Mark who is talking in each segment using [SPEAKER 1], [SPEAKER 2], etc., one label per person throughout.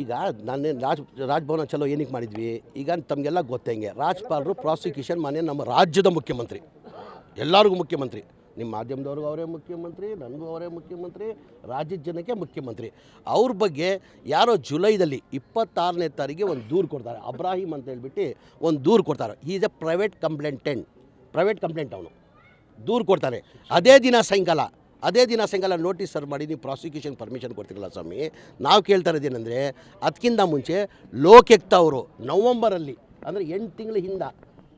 [SPEAKER 1] ಈಗ ನಾನೇನು ರಾಜ್, ರಾಜ್ಭವನ ಚಲೋ ಏನಕ್ಕೆ ಮಾಡಿದ್ವಿ, ಈಗ ತಮಗೆಲ್ಲ ಗೊತ್ತಂಗೆ ರಾಜ್ಪಾಲರು, ಪ್ರಾಸಿಕ್ಯೂಷನ್ ಮಾನ್ಯ ನಮ್ಮ ರಾಜ್ಯದ ಮುಖ್ಯಮಂತ್ರಿ. ಎಲ್ಲರಿಗೂ ಮುಖ್ಯಮಂತ್ರಿ. ನಿಮ್ಮ ಮಾಧ್ಯಮದವ್ರಿಗೂ ಅವರೇ ಮುಖ್ಯಮಂತ್ರಿ, ನನಗೂ ಅವರೇ ಮುಖ್ಯಮಂತ್ರಿ, ರಾಜ್ಯದ ಜನಕ್ಕೆ ಮುಖ್ಯಮಂತ್ರಿ. ಅವ್ರ ಬಗ್ಗೆ ಯಾರೋ ಜುಲೈದಲ್ಲಿ ಇಪ್ಪತ್ತಾರನೇ ತಾರೀಕಿಗೆ ಒಂದು ದೂರು ಕೊಡ್ತಾರೆ. ಅಬ್ರಾಹಿಂ ಅಂತ ಹೇಳ್ಬಿಟ್ಟು ಒಂದು ದೂರು ಕೊಡ್ತಾರೆ. Is a private complainant private complaint ಅವನು. ದೂರು ಕೊಡ್ತಾರೆ ಅದೇ ದಿನ ಸಾಯಂಕಾಲ ಅದೇ ದಿನ ಸಾಯಂಕಾಲ ನೋಟಿಸ್ ಸರ್ ಮಾಡಿ, ನೀವು ಪ್ರಾಸಿಕ್ಯೂಷನ್ ಪರ್ಮಿಷನ್ ಕೊಡ್ತಿರಲ್ಲ ಸ್ವಾಮಿ, ನಾವು ಕೇಳ್ತಾ ಇದ್ದೇನೆಂದರೆ ಅದಕ್ಕಿಂತ ಮುಂಚೆ ಲೋಕೆಕ್ತ ಅವರು, ನವಂಬರಲ್ಲಿ, ಅಂದರೆ ಎಂಟು ತಿಂಗಳ ಹಿಂದೆ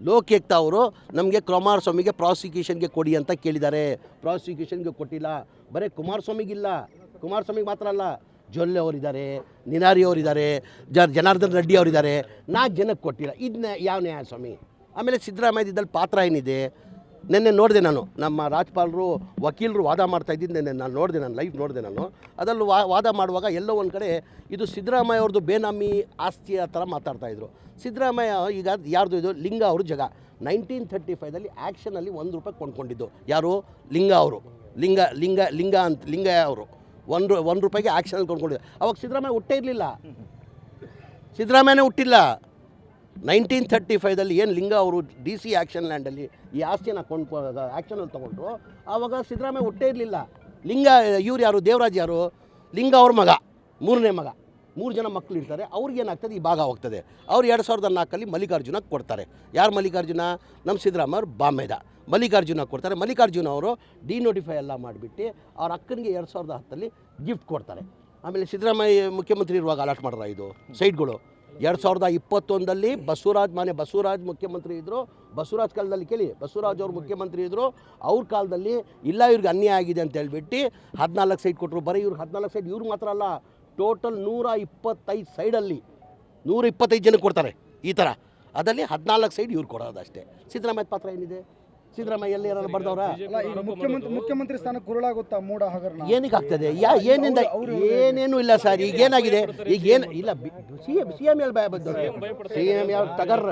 [SPEAKER 1] ಲೋಕೆಕ್ತ ಅವರು ನಮಗೆ ಕುಮಾರಸ್ವಾಮಿಗೆ ಪ್ರಾಸಿಕ್ಯೂಷನ್ಗೆ ಕೊಡಿ ಅಂತ ಕೇಳಿದ್ದಾರೆ. ಪ್ರಾಸಿಕ್ಯೂಷನ್ಗೆ ಕೊಟ್ಟಿಲ್ಲ. ಬರೀ ಕುಮಾರಸ್ವಾಮಿಗಿಲ್ಲ ಕುಮಾರಸ್ವಾಮಿಗೆ ಮಾತ್ರ ಅಲ್ಲ. ಜೊಲ್ಲೆ ಅವರಿದ್ದಾರೆ, ನಿನಾರಿ ಅವರಿದ್ದಾರೆ, ಜ, ಜನಾರ್ದನ್ ರೆಡ್ಡಿ ಅವರಿದ್ದಾರೆ. ನಾಲ್ಕು ಜನಕ್ಕೆ ಕೊಟ್ಟಿಲ್ಲ. ಇದನ್ನ ಯಾವ ನ್ಯಾಯ ಸ್ವಾಮಿ? ಆಮೇಲೆ ಸಿದ್ದರಾಮಯ್ಯದಲ್ಲಿ ಪಾತ್ರ ಏನಿದೆ? ನಿನ್ನೆ ನೋಡಿದೆ ನಾನು. ನಮ್ಮ ರಾಜ್ಪಾಲರು ವಕೀಲರು ವಾದ ಮಾಡ್ತಾ ಇದ್ದಿದ್ದು ನಿನ್ನೆ ನಾನು ನೋಡಿದೆ, ನಾನು ಲೈವ್ ನೋಡಿದೆ ನಾನು. ಅದರಲ್ಲಿ ವಾದ ಮಾಡುವಾಗ ಎಲ್ಲೋ ಒಂದು ಕಡೆ ಇದು ಸಿದ್ದರಾಮಯ್ಯ ಅವ್ರದ್ದು ಬೇನಾಮಿ ಆಸ್ತಿಯ ಥರ ಮಾತಾಡ್ತಾಯಿದ್ರು ಸಿದ್ದರಾಮಯ್ಯ ಈಗ ಯಾರ್ದು ಇದು? ಲಿಂಗ ಅವರು ಜಗ. ನೈನ್ಟೀನ್ ಥರ್ಟಿ ಫೈವ್ದಲ್ಲಿ ಆ್ಯಕ್ಷನಲ್ಲಿ ಒಂದು ರೂಪಾಯಿ ಕೊಂಡ್ಕೊಂಡಿದ್ದು. ಯಾರು? ಲಿಂಗ ಅವರು. ಲಿಂಗ ಲಿಂಗ ಲಿಂಗ ಅಂತ, ಲಿಂಗ ಅವರು. ಒಂದು ಒಂದು ರೂಪಾಯಿಗೆ ಆ್ಯಕ್ಷನಲ್ಲಿ ಕೊಂಡ್ಕೊಂಡಿದ್ದು. ಅವಾಗ ಸಿದ್ದರಾಮಯ್ಯ ಹುಟ್ಟೇ ಇರಲಿಲ್ಲ. ಸಿದ್ದರಾಮಯ್ಯನೇ ಹುಟ್ಟಿಲ್ಲ. ನೈನ್ಟೀನ್ ಥರ್ಟಿ ಫೈವ್ದಲ್ಲಿ ಏನು ಲಿಂಗ ಅವರು ಡಿ ಸಿ ಆ್ಯಕ್ಷನ್ ಲ್ಯಾಂಡಲ್ಲಿ ಈ ಆಸ್ತಿಯನ್ನು ಕೊಂಡು ಆ್ಯಕ್ಷನಲ್ಲಿ ತೊಗೊಂಡ್ರು ಆವಾಗ ಸಿದ್ದರಾಮಯ್ಯ ಹುಟ್ಟೇ ಇರಲಿಲ್ಲ. ಲಿಂಗ, ಇವ್ರು ಯಾರು, ದೇವರಾಜ್ ಯಾರು? ಲಿಂಗ ಅವ್ರ ಮಗ, ಮೂರನೇ ಮಗ. ಮೂರು ಜನ ಮಕ್ಕಳು ಇರ್ತಾರೆ, ಅವ್ರಿಗೆ ಏನಾಗ್ತದೆ? ಈ ಭಾಗ ಹೋಗ್ತದೆ. ಅವ್ರು ಎರಡು ಸಾವಿರದ ನಾಲ್ಕಲ್ಲಿ ಮಲ್ಲಿಕಾರ್ಜುನ ಕೊಡ್ತಾರೆ. ಯಾರು ಮಲ್ಲಿಕಾರ್ಜುನ? ನಮ್ಮ ಸಿದ್ದರಾಮಯ್ಯ ಅವ್ರು ಬಾಂಬೆದ. ಮಲ್ಲಿಕಾರ್ಜುನ ಕೊಡ್ತಾರೆ. ಮಲ್ಲಿಕಾರ್ಜುನ ಅವರು ಡಿ ನೋಟಿಫೈ ಎಲ್ಲ ಮಾಡಿಬಿಟ್ಟು ಅವ್ರ ಅಕ್ಕನಿಗೆ ಎರಡು ಸಾವಿರದ ಹತ್ತಲ್ಲಿ ಗಿಫ್ಟ್ ಕೊಡ್ತಾರೆ. ಆಮೇಲೆ ಸಿದ್ದರಾಮಯ್ಯ ಮುಖ್ಯಮಂತ್ರಿ ಇರುವಾಗ ಅಲಾಟ್ ಮಾಡ್ರ ಇದು, ಸೈಟ್ಗಳು. ಎರಡು ಸಾವಿರದ ಇಪ್ಪತ್ತೊಂದಲ್ಲಿ ಬಸವರಾಜ್, ಮಾನ್ಯ ಬಸವರಾಜ್ ಮುಖ್ಯಮಂತ್ರಿ ಇದ್ದರು ಬಸವರಾಜ್ ಕಾಲದಲ್ಲಿ ಕೇಳಿ, ಬಸವರಾಜ್ ಅವರು ಮುಖ್ಯಮಂತ್ರಿ ಇದ್ದರು ಅವ್ರ ಕಾಲದಲ್ಲಿ ಇಲ್ಲ, ಇವ್ರಿಗೆ ಅನ್ಯಾಯ ಆಗಿದೆ ಅಂತ ಹೇಳ್ಬಿಟ್ಟು ಹದಿನಾಲ್ಕು ಸೈಟ್ ಕೊಟ್ಟರು ಬರೀ ಇವ್ರಿಗೆ ಹದಿನಾಲ್ಕು ಸೈಟ್ ಇವ್ರಿಗೆ ಮಾತ್ರ ಅಲ್ಲ, ಟೋಟಲ್ ನೂರ ಇಪ್ಪತ್ತೈದು ಸೈಡಲ್ಲಿ ನೂರ ಇಪ್ಪತ್ತೈದು ಜನಕ್ಕೆ ಕೊಡ್ತಾರೆ ಈ ಥರ. ಅದರಲ್ಲಿ ಹದಿನಾಲ್ಕು ಸೈಡ್ ಇವ್ರು ಕೊಡೋದಷ್ಟೇ ಸಿದ್ದರಾಮಯ್ಯ ಪಾತ್ರ ಏನಿದೆ? ಸಿದ್ದರಾಮಯ್ಯ ಎಲ್ಲಿ ಯಾರು ಬರ್ದವ್ರ?
[SPEAKER 2] ಮುಖ್ಯಮಂತ್ರಿ ಮುಖ್ಯಮಂತ್ರಿ ಸ್ಥಾನ ಕುರುಳಾಗುತ್ತಾ ಮೂಡ ಹಗರಣ?
[SPEAKER 1] ಏನಕ್ಕೆ ಆಗ್ತದೆ? ಯಾ ಏನಿಂದ ಏನೇನು ಇಲ್ಲ ಸರ್ ಈಗ ಏನಾಗಿದೆ? ಈಗ ಏನು ಇಲ್ಲ ಸಿ ಎಂ ಸಿ ಎಂ ಎಲ್ಲಿ ಭಯ ಬಂದವರು. ಸಿ ಎಂ ಯಾವ ಟಗರ್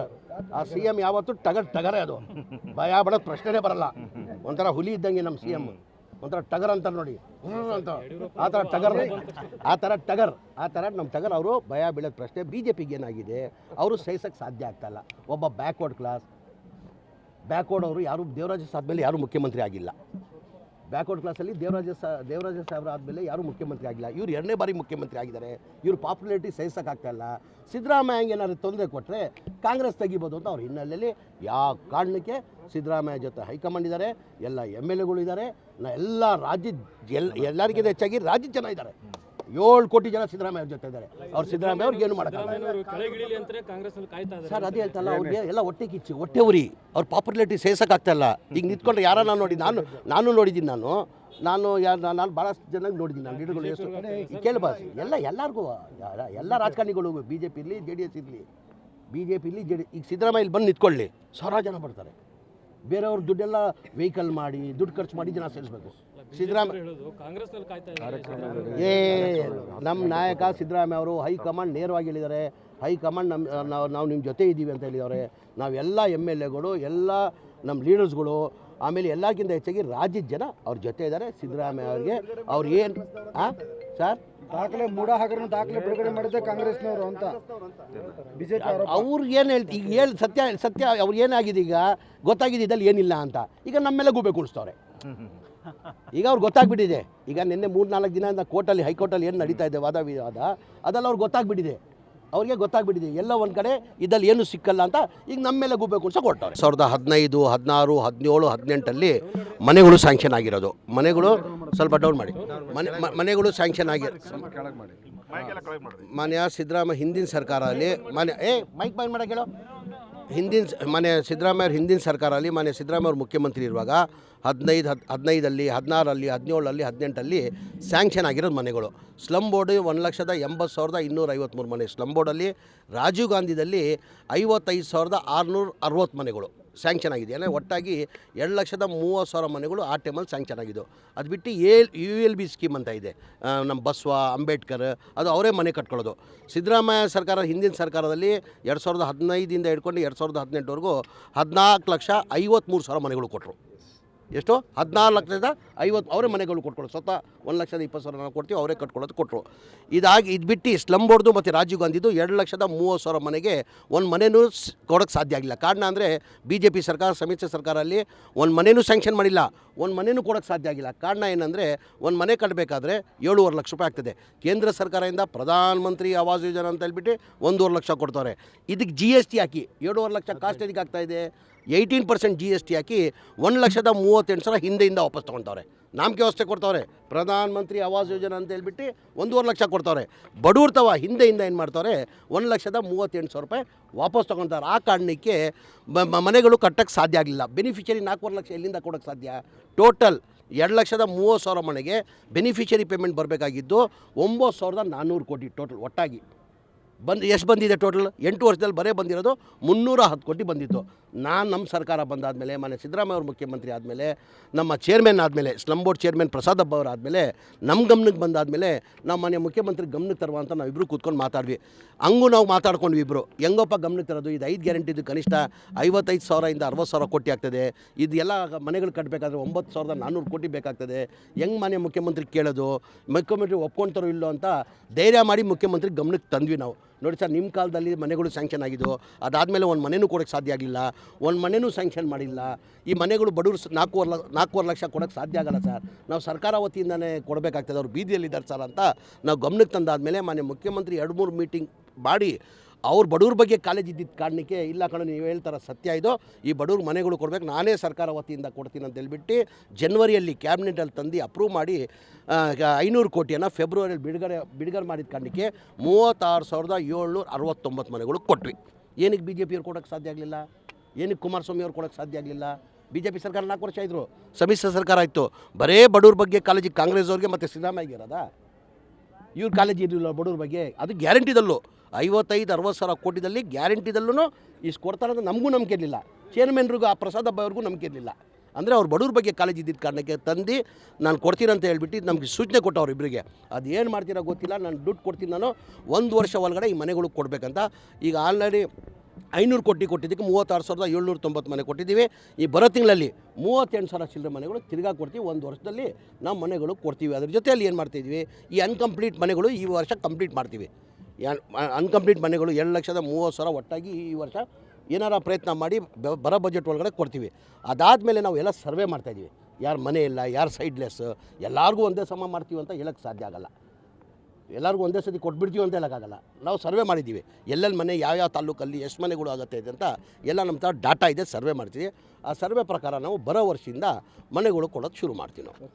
[SPEAKER 1] ಆ ಸಿ ಎಂ ಯಾವತ್ತು ಟಗರ್ ಟಗರೇ ಅದು. ಭಯ ಬಡೋದು ಪ್ರಶ್ನೆನೇ ಬರಲ್ಲ. ಒಂಥರ ಹುಲಿ ಇದ್ದಂಗೆ ನಮ್ಮ ಸಿ ಎಂ ಒಂಥರ ಟಗರ್ ಅಂತಾರೆ ನೋಡಿ. ಅಂತ. ಆ ಥರ ಟಗರ್. ಆ ಥರ ಟಗರ್. ಆ ಥರ ನಮ್ಮ ಟಗರ್ ಅವರು ಭಯ ಬೀಳೋದು ಪ್ರಶ್ನೆ. ಬಿ ಜೆ ಪಿಗೆ ಏನಾಗಿದೆ? ಅವರು ಸಹಿಸೋಕ್ಕೆ ಸಾಧ್ಯ ಆಗ್ತಾಯಿಲ್ಲ ಇಲ್ಲ. ಒಬ್ಬ ಬ್ಯಾಕ್ವರ್ಡ್ ಕ್ಲಾಸ್ ಬ್ಯಾಕ್ವರ್ಡ್ ಅವರು ಯಾರು, ದೇವರಾಜ ಆದಮೇಲೆ ಯಾರೂ ಮುಖ್ಯಮಂತ್ರಿ ಆಗಿಲ್ಲ. ಬ್ಯಾಕ್ವರ್ಡ್ ಕ್ಲಾಸಲ್ಲಿ ದೇವರಾಜ ಸಾ, ದೇವರಾಜ ಸಾಹೇಬ್ರ ಆದಮೇಲೆ ಯಾರೂ ಮುಖ್ಯಮಂತ್ರಿ ಆಗಿಲ್ಲ. ಇವ್ರು ಎರಡನೇ ಬಾರಿ ಮುಖ್ಯಮಂತ್ರಿ ಆಗಿದ್ದಾರೆ. ಇವ್ರ ಪಾಪ್ಯುಲಾರಿಟಿ ಸಹಿಸೋಕ್ಕಾಗ್ತಾಯಿಲ್ಲ ಸಿದ್ದರಾಮಯ್ಯಂಗೆ ಏನಾದ್ರು ತೊಂದರೆ ಕೊಟ್ಟರೆ ಕಾಂಗ್ರೆಸ್ ತೆಗಿಬೋದು ಅಂತ ಅವ್ರ ಹಿನ್ನೆಲೆಯಲ್ಲಿ ಯಾವ ಕಾರಣಕ್ಕೆ ಸಿದ್ದರಾಮಯ್ಯ ಜೊತೆ ಹೈಕಮಾಂಡ್ ಇದ್ದಾರೆ. ಎಲ್ಲ ಎಂ ಎಲ್ ಎಗಳು ಇದ್ದಾರೆ. ನಾ, ಎಲ್ಲ ರಾಜ್ಯದ ಎಲ್ಲ ಎಲ್ಲರಿಗಿಂತ ಹೆಚ್ಚಾಗಿ ರಾಜ್ಯದ ಜನ ಇದ್ದಾರೆ. ಏಳು ಕೋಟಿ ಜನ ಸಿದ್ದರಾಮಯ್ಯ ಅವ್ರ ಜೊತೆ ಇದ್ದಾರೆ. ಅವ್ರು ಸಿದ್ದರಾಮಯ್ಯ ಅವ್ರಿಗೆ ಏನು ಮಾಡೋಕ್ಕಾಗಲ್ಲ. ಸರ್ ಅದೇ ಹೇಳ್ತಲ್ಲ ಅವ್ರಿಗೆ ಎಲ್ಲ ಹೊಟ್ಟೆ ಕಿಚ್ಚು ಹೊಟ್ಟೆ ಉರಿ. ಅವ್ರ ಪಾಪ್ಯುಲಾರಿಟಿ ಸೇರ್ಸೋಕ್ಕಾಗ್ತಾ ಇಲ್ಲ. ಈಗ ನಿಂತ್ಕೊಂಡ್ರೆ ಯಾರ ನಾನು ನೋಡಿ ನಾನು ನಾನು ನೋಡಿದ್ದೀನಿ ನಾನು. ನಾನು ಯಾರು ನಾನು ಭಾಳಷ್ಟು ಜನಕ್ಕೆ ನೋಡಿದ್ದೀನಿ ನಾನು ಲೀಡರ್ಗಳು ಎಷ್ಟು. ಕೇಳಬಾಸ್ ಎಲ್ಲ ಎಲ್ಲರಿಗೂ ಎಲ್ಲ ರಾಜಕಾರಣಿಗಳು ಬಿ ಜೆ ಪಿ ಇರಲಿ ಜೆ ಡಿ ಎಸ್ ಇರಲಿ ಬಿ ಜೆ ಪಿ ಇರಲಿ ಜೆ ಡಿ ಈಗ ಸಿದ್ದರಾಮಯ್ಯ ಇಲ್ಲಿ ಬಂದು ನಿಂತ್ಕೊಳ್ಳಿ. ಸಾವಿರ ಜನ ಬರ್ತಾರೆ. ಬೇರೆಯವ್ರ ದುಡ್ಡೆಲ್ಲ ವೆಹಿಕಲ್ ಮಾಡಿ ದುಡ್ಡು ಖರ್ಚು ಮಾಡಿ ಜನ ಸೇರಿಸ್ಬೇಕು. ಸಿದ್ದರಾಮಯ್ಯ ಏ ನಮ್ಮ ನಾಯಕ ಸಿದ್ದರಾಮಯ್ಯ ಅವರು ಹೈಕಮಾಂಡ್ ನೇರವಾಗಿ ಹೇಳಿದ್ದಾರೆ. ಹೈಕಮಾಂಡ್ ನಮ್ಮ ನಾವು ನಾವು ನಿಮ್ಮ ಜೊತೆ ಇದ್ದೀವಿ ಅಂತ ಹೇಳಿದ್ದಾರೆ. ನಾವೆಲ್ಲ ಎಂ ಎಲ್ ಎಗಳು ಎಲ್ಲ ನಮ್ಮ ಲೀಡರ್ಸ್ಗಳು ಆಮೇಲೆ ಎಲ್ಲಕ್ಕಿಂತ ಹೆಚ್ಚಾಗಿ ರಾಜ್ಯದ ಜನ ಅವ್ರ ಜೊತೆ ಇದ್ದಾರೆ ಸಿದ್ದರಾಮಯ್ಯ ಅವ್ರಿಗೆ. ಅವ್ರು ಏನು ಹಾಂ ಸರ್?
[SPEAKER 2] ದಾಖಲೆ ಮೂಡ ಹಾಕರನ್ನು ದಾಖಲೆ ಬಿಡುಗಡೆ ಮಾಡಿದ್ದೆ ಕಾಂಗ್ರೆಸ್ನವರು ಅಂತ. ಬಿಜೆಪಿ ಅವ್ರು
[SPEAKER 1] ಅವ್ರಿಗೆ ಏನು ಹೇಳ್ತಿ ಈಗ ಹೇಳಿ ಸತ್ಯ ಸತ್ಯ ಅವ್ರು ಏನಾಗಿದೆ ಈಗ? ಗೊತ್ತಾಗಿದೆ ಇದ್ರಲ್ಲಿ ಏನಿಲ್ಲ ಅಂತ. ಈಗ ನಮ್ಮೆಲ್ಲ ಗೂಬೆ ಕುಣಿಸ್ತವ್ರೆ ಈಗ ಅವ್ರು ಗೊತ್ತಾಗ್ಬಿಟ್ಟಿದೆ. ಈಗ ನಿನ್ನೆ ಮೂರು ನಾಲ್ಕು ದಿನದಿಂದ ಕೋರ್ಟಲ್ಲಿ, ಹೈಕೋರ್ಟಲ್ಲಿ ಏನು ನಡೀತಾ ಇದೆ ವಾದ ವಿವಾದ, ಅದೆಲ್ಲ ಅವ್ರಿಗೆ ಗೊತ್ತಾಗ್ಬಿಟ್ಟಿದೆ. ಅವ್ರಿಗೆ ಗೊತ್ತಾಗ್ಬಿಟ್ಟಿದೆ. ಎಲ್ಲ ಒಂದು ಕಡೆ ಇದ್ರಲ್ಲಿ ಏನು ಸಿಕ್ಕಲ್ಲ ಅಂತ ಈಗ ನಮ್ಮ ಮೇಲೆ ಗುಬ್ಬೆ ಕುಣಿಸ ಕೊಟ್ಟವ್ರೆ. ಸಾವಿರದ ಹದಿನೈದು, ಹದಿನಾರು, ಹದಿನೇಳು, ಹದಿನೆಂಟಲ್ಲಿ ಮನೆಗಳು ಸ್ಯಾಂಕ್ಷನ್ ಆಗಿರೋದು. ಮನೆಗಳು ಸ್ವಲ್ಪ ಡೌನ್ ಮಾಡಿ. ಮನೆ ಮನೆಗಳು ಸ್ಯಾಂಕ್ಷನ್ ಆಗಿ ಮನೆಯ ಸಿದ್ದರಾಮಯ್ಯ ಹಿಂದಿನ ಸರ್ಕಾರದಲ್ಲಿ ಮನೆ ಏ ಮೈಕ್ ಬಾಯ್ ಮಾಡೋಕ್ಕೆ ಹೇಳು ಹಿಂದಿನ ಮನೆ ಸಿದ್ದರಾಮಯ್ಯ ಹಿಂದಿನ ಸರ್ಕಾರಲ್ಲಿ ಮನೆ ಸಿದ್ದರಾಮಯ್ಯ ಅವ್ರ ಮುಖ್ಯಮಂತ್ರಿ ಇರುವಾಗ ಹದಿನೈದು, ಹದ್, ಹದಿನೈದಲ್ಲಿ ಹದಿನಾರಲ್ಲಿ ಹದಿನೇಳಲ್ಲಿ ಹದಿನೆಂಟಲ್ಲಿ ಸ್ಯಾಂಕ್ಷನ್ ಆಗಿರೋದು ಮನೆಗಳು. ಸ್ಲಮ್ ಬೋರ್ಡ್ ಒಂದು ಲಕ್ಷದ ಎಂಬತ್ತು ಸಾವಿರದ ಇನ್ನೂರ ಐವತ್ತ್ಮೂರು ಮನೆ. ಸ್ಲಮ್ ಬೋರ್ಡಲ್ಲಿ ರಾಜೀವ್ ಗಾಂಧಿದಲ್ಲಿ ಐವತ್ತೈದು ಸಾವಿರದ ಆರುನೂರ ಅರವತ್ತು ಮನೆಗಳು. ಸ್ಯಾಂಕ್ಷನ್ ಆಗಿದೆ. ಅಂದರೆ ಒಟ್ಟಾಗಿ ಎರಡು ಲಕ್ಷದ ಮೂವತ್ತು ಸಾವಿರ ಮನೆಗಳು ಆ ಟೈಮಲ್ಲಿ ಸ್ಯಾಂಕ್ಷನ್ ಆಗಿದ್ದು ಅದು ಬಿಟ್ಟು A U L B scheme ಅಂತ ಇದೆ. ನಮ್ಮ ಬಸವ, ಅಂಬೇಡ್ಕರ್, ಅದು ಅವರೇ ಮನೆ ಕಟ್ಕೊಳ್ಳೋದು. ಸಿದ್ದರಾಮಯ್ಯ ಸರ್ಕಾರ, ಹಿಂದಿನ ಸರ್ಕಾರದಲ್ಲಿ ಎರಡು ಸಾವಿರದ ಹದಿನೈದಿಂದ ಹಿಡ್ಕೊಂಡು ಎರಡು ಸಾವಿರದ ಹದಿನೆಂಟುವರೆಗೂ ಹದಿನಾಲ್ಕು ಲಕ್ಷ ಐವತ್ತ್ಮೂರು ಸಾವಿರ ಮನೆಗಳು ಕೊಟ್ಟರು ಎಷ್ಟು? ಹದಿನಾರು ಲಕ್ಷದ ಐವತ್ತು, ಅವರೇ ಮನೆಗಳು ಕೊಟ್ಕೊಳ್ಳೋದು ಸ್ವತಃ ಒಂದು ಲಕ್ಷದ ಇಪ್ಪತ್ತು ಸಾವಿರ ಕೊಡ್ತೀವಿ, ಅವರೇ ಕಟ್ಕೊಳ್ಳೋದು ಕೊಟ್ಟರು ಇದಾಗಿ, ಇದು ಬಿಟ್ಟು ಸ್ಲಮ್ ಬೋರ್ಡ್ದು ಮತ್ತು ರಾಜೀವ್ ಗಾಂಧಿದು ಎರಡು ಲಕ್ಷದ ಮೂವತ್ತು ಸಾವಿರ ಮನೆಗೆ ಒಂದು ಮನೆಯೂ ಕೊಡೋಕ್ಕೆ ಸಾಧ್ಯ ಆಗಿಲ್ಲ. ಕಾರಣ ಅಂದರೆ ಬಿ ಜೆ ಪಿ ಸರ್ಕಾರ, ಸಮ್ಮಿಶ್ರ ಸರ್ಕಾರಲ್ಲಿ ಒಂದು ಮನೆಯೂ ಸ್ಯಾಂಕ್ಷನ್ ಮಾಡಿಲ್ಲ. ಒಂದು ಮನೆಯೂ ಕೊಡೋಕ್ಕೆ ಸಾಧ್ಯ ಆಗಿಲ್ಲ. ಕಾರಣ ಏನಂದರೆ ಒಂದು ಮನೆ ಕಟ್ಟಬೇಕಾದ್ರೆ ಏಳುವರೆ ಲಕ್ಷ ರೂಪಾಯಿ ಆಗ್ತದೆ. ಕೇಂದ್ರ ಸರ್ಕಾರದಿಂದ ಪ್ರಧಾನ ಮಂತ್ರಿ ಆವಾಸ್ ಯೋಜನೆ ಅಂತ ಹೇಳ್ಬಿಟ್ಟು ಒಂದೂವರೆ ಲಕ್ಷ ಕೊಡ್ತಾರೆ. ಇದಕ್ಕೆ ಜಿ ಎಸ್ ಟಿ ಹಾಕಿ ಏಳುವರೆ ಲಕ್ಷ ಕಾಸ್ಟ್ ಎದಕ್ಕೆ ಆಗ್ತಾಯಿದೆ eighteen percent G S T ಹಾಕಿ ಒಂದು ಲಕ್ಷದ ಮೂವತ್ತೆಂಟು ಸಾವಿರ ಹಿಂದೆಯಿಂದ ವಾಪಸ್ ತೊಗೊಳ್ತವ್ರೆ ನಾಮಕೆ ವ್ಯವಸ್ಥೆ ಕೊಡ್ತವ್ರೆ. ಪ್ರಧಾನ ಮಂತ್ರಿ ಆವಾಸ್ ಯೋಜನೆ ಅಂತ ಹೇಳ್ಬಿಟ್ಟು ಒಂದೂವರೆ ಲಕ್ಷ ಕೊಡ್ತವ್ರೆ. ಬಡವ್ರ ತವ ಹಿಂದೆಯಿಂದ ಏನು ಮಾಡ್ತವ್ರೆ, ಒಂದು ಲಕ್ಷದ ಮೂವತ್ತೆಂಟು ಸಾವಿರ ರೂಪಾಯಿ ವಾಪಸ್ ತೊಗೊಳ್ತಾರೆ ಆ ಕಾರಣಕ್ಕೆ ಮನೆಗಳು ಕಟ್ಟಕ್ಕೆ ಸಾಧ್ಯ ಆಗಲಿಲ್ಲ. ಬೆನಿಫಿಷರಿ ನಾಲ್ಕೂವರೆ ಲಕ್ಷ ಎಲ್ಲಿಂದ ಕೊಡೋಕ್ಕೆ ಸಾಧ್ಯ? ಟೋಟಲ್ ಎರಡು ಲಕ್ಷದ ಮೂವತ್ತು ಸಾವಿರ ಮನೆಗೆ ಬೆನಿಫಿಷರಿ ಪೇಮೆಂಟ್ ಬರಬೇಕಾಗಿದ್ದು ಒಂಬತ್ತು ಸಾವಿರದ ನಾನ್ನೂರು ಕೋಟಿ ಟೋಟಲ್ ಒಟ್ಟಾಗಿ. ಬಂದು ಎಷ್ಟು ಬಂದಿದೆ ಟೋಟಲ್ ಎಂಟು ವರ್ಷದಲ್ಲಿ ಬರೇ ಬಂದಿರೋದು ಮುನ್ನೂರ ಹತ್ತು ಕೋಟಿ ಬಂದಿತ್ತು. ನಾನು ನಮ್ಮ ಸರ್ಕಾರ ಬಂದಾದಮೇಲೆ ಮನೆ ಸಿದ್ದರಾಮಯ್ಯ ಅವರು ಮುಖ್ಯಮಂತ್ರಿ ಆದಮೇಲೆ, ನಮ್ಮ ಚೇರ್ಮನ್ ಆದಮೇಲೆ ಸ್ಲಮ್ ಬೋರ್ಡ್ ಚೇರ್ಮನ್ ಪ್ರಸಾದ್ ಹಬ್ಬ ಆದಮೇಲೆ ನಮ್ಮ ಗಮನಕ್ಕೆ ಬಂದಾದಮೇಲೆ ನಮ್ಮ ಮನೆ ಮುಖ್ಯಮಂತ್ರಿ ಗಮನಕ್ಕೆ ತರುವ ಅಂತ ನಾವಿಬ್ಬರು ಕೂತ್ಕೊಂಡು ಮಾತಾಡ್ವಿ. ಹಂಗೂ ನಾವು ಮಾತಾಡ್ಕೊಂಡ್ವಿ ಇಬ್ಬರು ಹೆಂಗಪ್ಪ ಗಮನಕ್ಕೆ ತರೋದು? ಇದು ಐದು ಗ್ಯಾರಂಟಿದು ಕನಿಷ್ಠ ಐವತ್ತೈದು ಸಾವಿರದಿಂದ ಅರವತ್ತು ಸಾವಿರ ಕೋಟಿ ಆಗ್ತದೆ. ಇದು ಎಲ್ಲ ಮನೆಗಳು ಕಟ್ಟಬೇಕಾದ್ರೆ ಒಂಬತ್ತು ಸಾವಿರದ ನಾನ್ನೂರು ಕೋಟಿ ಬೇಕಾಗ್ತದೆ. ಹೆಂಗೆ ಮನೆ ಮುಖ್ಯಮಂತ್ರಿ ಕೇಳೋದು? ಮುಖ್ಯಮಂತ್ರಿ ಒಪ್ಕೊಳ್ತಾರೋ ಇಲ್ಲೋ ಅಂತ ಧೈರ್ಯ ಮಾಡಿ ಮುಖ್ಯಮಂತ್ರಿ ಗಮನಕ್ಕೆ ತಂದ್ವಿ ನಾವು. ನೋಡಿ ಸರ್ ನಿಮ್ಮ ಕಾಲದಲ್ಲಿ ಮನೆಗಳು ಸ್ಯಾಂಕ್ಷನ್ ಆಗಿದ್ದು ಅದಾದಮೇಲೆ ಒಂದು ಮನೆಯೂ ಕೊಡೋಕ್ಕೆ ಸಾಧ್ಯ ಆಗಲಿಲ್ಲ. ಒಂದು ಮನೆಯೂ ಸ್ಯಾಂಕ್ಷನ್ ಮಾಡಿಲ್ಲ. ಈ ಮನೆಗಳು ಬಡವರು ನಾಲ್ಕೂವರೆ ಲ, ನಾಲ್ಕೂವರೆ ಲಕ್ಷ ಕೊಡೋಕ್ಕೆ ಸಾಧ್ಯ ಆಗಲ್ಲ ಸರ್. ನಾವು ಸರ್ಕಾರ ವತಿಯಿಂದನೇ ಕೊಡಬೇಕಾಗ್ತದೆ. ಅವ್ರು ಬೀದಿಯಲ್ಲಿದ್ದಾರೆ ಸರ್ ಅಂತ ನಾವು ಗಮನಕ್ಕೆ ತಂದಾದಮೇಲೆ ಮಾನ್ಯ ಮುಖ್ಯಮಂತ್ರಿ ಎರಡು ಮೂರು ಮೀಟಿಂಗ್ ಮಾಡಿ ಅವ್ರ ಬಡವ್ರ ಬಗ್ಗೆ ಕಾಲೇಜ್ ಇದ್ದಿದ್ದ ಕಾರಣಕ್ಕೆ, ಇಲ್ಲ ಕಣ, ನೀವು ಹೇಳ್ತಾರ ಸತ್ಯ ಇದು, ಈ ಬಡವ್ರ ಮನೆಗಳು ಕೊಡಬೇಕು, ನಾನೇ ಸರ್ಕಾರ ವತಿಯಿಂದ ಕೊಡ್ತೀನಿ ಅಂತ ಹೇಳ್ಬಿಟ್ಟು ಜನ್ವರಿಯಲ್ಲಿ ಕ್ಯಾಬಿನೆಟಲ್ಲಿ ತಂದು ಅಪ್ರೂವ್ ಮಾಡಿ ಐನೂರು ಕೋಟಿಯನ್ನು ಫೆಬ್ರವರಿಯಲ್ಲಿ ಬಿಡುಗಡೆ ಬಿಡುಗಡೆ ಮಾಡಿದ ಕಾರಣಕ್ಕೆ ಮೂವತ್ತಾರು ಸಾವಿರದ ಏಳ್ನೂರ ಅರವತ್ತೊಂಬತ್ತು ಮನೆಗಳು ಕೊಟ್ವಿ. ಏನಕ್ಕೆ ಬಿ ಜೆ ಪಿಯವ್ರು ಕೊಡೋಕ್ಕೆ ಸಾಧ್ಯ ಆಗಲಿಲ್ಲ? ಏನಕ್ಕೆ ಕುಮಾರಸ್ವಾಮಿ ಅವ್ರು ಕೊಡೋಕ್ಕೆ ಸಾಧ್ಯ ಆಗಲಿಲ್ಲ? ಬಿ ಜೆ ಪಿ ಸರ್ಕಾರ ನಾಲ್ಕು ವರ್ಷ ಇದ್ದರು ಸಮ್ಮಿಶ್ರ ಸರ್ಕಾರ ಆಯಿತು. ಬರೇ ಬಡವ್ರ ಬಗ್ಗೆ ಕಾಲೇಜಿಗೆ ಕಾಂಗ್ರೆಸ್ ಅವ್ರಿಗೆ ಮತ್ತು ಸಿದ್ದರಾಮಯ್ಯ ಇರೋದಾ ಇವ್ರ ಕಾಲೇಜ್ ಇರಲಿಲ್ಲ ಬಡವ್ರ ಬಗ್ಗೆ, ಅದು ಗ್ಯಾರಂಟಿದಲ್ಲೂ. ಐವತ್ತೈದು, ಅರವತ್ತು ಸಾವಿರ ಕೋಟಿದಲ್ಲಿ ಗ್ಯಾರಂಟಿದಲ್ಲೂ ಇಷ್ಟು ಕೊಡ್ತಾರೆ ಅಂತ ನಮಗೂ ನಂಬಿಕೆ ಇರಲಿಲ್ಲ. ಚೇರ್ಮನ್ರಿಗೂ ಆ ಪ್ರಸಾದ್ ನಂಬಿಕೆ ಇರಲಿಲ್ಲ. ಅಂದರೆ ಅವ್ರು ಬಡವ್ರ ಬಗ್ಗೆ ಕಾಲೇಜ್ ಇದ್ದಿದ್ದ ಕಾರಣಕ್ಕೆ ತಂದು ನಾನು ಕೊಡ್ತೀನಿ ಅಂತ ಹೇಳ್ಬಿಟ್ಟು ನಮಗೆ ಸೂಚನೆ ಕೊಟ್ಟವ್ರು ಇಬ್ಬರಿಗೆ ಅದು ಏನು ಮಾಡ್ತೀರೋ ಗೊತ್ತಿಲ್ಲ, ನಾನು ದುಡ್ಡು ಕೊಡ್ತೀನಿ ನಾನು ಒಂದು ವರ್ಷ ಒಳಗಡೆ ಈ ಮನೆಗಳಿಗೆ ಕೊಡಬೇಕಂತ. ಈಗ ಆಲ್ರೆಡಿ ಐನೂರು ಕೋಟಿ ಕೊಟ್ಟಿದ್ದಕ್ಕೆ ಮೂವತ್ತಾರು ಸಾವಿರದ ಏಳ್ನೂರ ತೊಂಬತ್ತು ಮನೆ ಕೊಟ್ಟಿದ್ದೀವಿ. ಈ ಬರೋ ತಿಂಗಳಲ್ಲಿ ಮೂವತ್ತೆಂಟು ಸಾವಿರ ಚಿಲ್ಲರೆ ಮನೆಗಳು ತಿರ್ಗಾ ಕೊಡ್ತೀವಿ. ಒಂದು ವರ್ಷದಲ್ಲಿ ನಾವು ಮನೆಗಳು ಕೊಡ್ತೀವಿ. ಅದ್ರ ಜೊತೆಯಲ್ಲಿ ಏನು ಮಾಡ್ತಿದ್ವಿ ಈ ಅನ್ಕಂಪ್ಲೀಟ್ ಮನೆಗಳು ಈ ವರ್ಷ ಕಂಪ್ಲೀಟ್ ಮಾಡ್ತೀವಿ. ಅನ್ಕಂಪ್ಲೀಟ್ ಮನೆಗಳು ಎರಡು ಲಕ್ಷದ ಮೂವತ್ತು ಸಾವಿರ ಒಟ್ಟಾಗಿ ಈ ವರ್ಷ ಏನಾರ ಪ್ರಯತ್ನ ಮಾಡಿ ಬರೋ ಬಜೆಟ್ ಒಳಗಡೆ ಕೊಡ್ತೀವಿ. ಅದಾದಮೇಲೆ ನಾವು ಎಲ್ಲ ಸರ್ವೆ ಮಾಡ್ತಾಯಿದ್ವಿ ಯಾರು ಮನೆ ಇಲ್ಲ, ಯಾರು ಸೈಡ್ಲೆಸ್, ಎಲ್ಲರಿಗೂ ಒಂದೇ ಸಮ ಮಾಡ್ತೀವಿ ಅಂತ ಹೇಳೋಕ್ಕೆ ಸಾಧ್ಯ ಆಗಲ್ಲ. ಎಲ್ಲರಿಗೂ ಒಂದೇ ಸತಿ ಕೊಟ್ಬಿಡ್ತೀವಿ ಅಂತ ಹೇಳೋಕ್ಕಾಗಲ್ಲ ನಾವು ಸರ್ವೆ ಮಾಡಿದ್ದೀವಿ. ಎಲ್ಲೆಲ್ಲಿ ಮನೆ, ಯಾವ್ಯಾವ ತಾಲೂಕಲ್ಲಿ ಎಷ್ಟು ಮನೆಗಳು ಆಗುತ್ತೆ ಅಂತ ಎಲ್ಲ ನಮ್ಮ ಥರ ಡಾಟಾ ಇದೆ, ಸರ್ವೆ ಮಾಡ್ತೀವಿ. ಆ ಸರ್ವೆ ಪ್ರಕಾರ ನಾವು ಬರೋ ವರ್ಷದಿಂದ ಮನೆಗಳು ಕೊಡೋಕ್ಕೆ ಶುರು ಮಾಡ್ತೀವಿ ನಾವು.